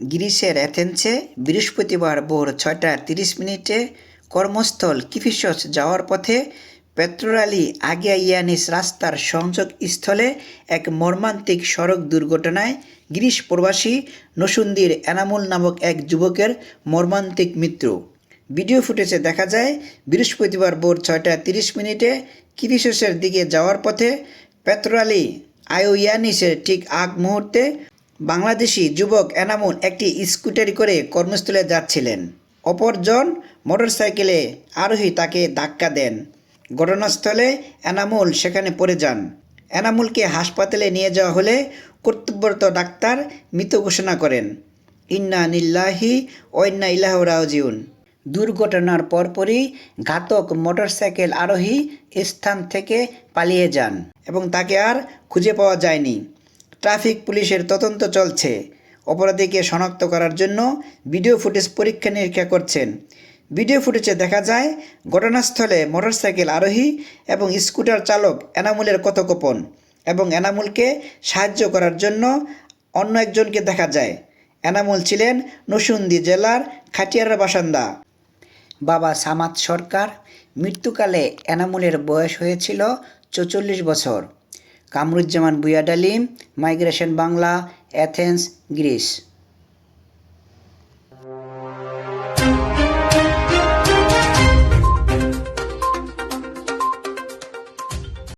গ্রিসের অ্যাথেন্সে বৃহস্পতিবার ভোর ছয়টা তিরিশ মিনিটে কর্মস্থল কিফিসস যাওয়ার পথে পেট্রোরালি আগিয়া ইয়ানিস রাস্তার সংযোগ স্থলে এক মর্মান্তিক সড়ক দুর্ঘটনায় গ্রিস প্রবাসী নসুন্দির এনামুল নামক এক যুবকের মর্মান্তিক মৃত্যু। ভিডিও ফুটেজে দেখা যায়, বৃহস্পতিবার ভোর ছয়টা তিরিশ মিনিটে কিরিসসের দিকে যাওয়ার পথে পেট্রোরালি আয়োয়ানিসের ঠিক আগ মুহূর্তে বাংলাদেশি যুবক এনামুল একটি স্কুটারি করে কর্মস্থলে যাচ্ছিলেন। অপরজন মোটরসাইকেলে আরোহী তাকে ধাক্কা দেন। ঘটনাস্থলে এনামুল সেখানে পড়ে যান। এনামুলকে হাসপাতালে নিয়ে যাওয়া হলে কর্তব্যরত ডাক্তার মৃত ঘোষণা করেন। ইন্না নিল্লাহি ওয়াইন্না ইলাহ রাজিউন। দুর্ঘটনার পরপরই ঘাতক মোটরসাইকেল আরোহী স্থান থেকে পালিয়ে যান এবং তাকে আর খুঁজে পাওয়া যায়নি। ট্রাফিক পুলিশের তদন্ত চলছে। অপরাধীকে শনাক্ত করার জন্য ভিডিও ফুটেজ পরীক্ষা নিরীক্ষা করছেন। ভিডিও ফুটেজে দেখা যায়, ঘটনাস্থলে মোটরসাইকেল আরোহী এবং স্কুটার চালক এনামুলের কথোপকথন এবং এনামুলকে সাহায্য করার জন্য অন্য একজনকে দেখা যায়। এনামুল ছিলেন নসুন্দি জেলার খাটিয়ার বাসিন্দা। বাবা সামাদ সরকার, মৃত্যুকালে এনামুলের বয়স হয়েছিল চৌচল্লিশ বছর। কামরুজ্জামান বুয়াডালিম মাইগ্রেশন বাংলা অ্যাথেন্স গ্রিস।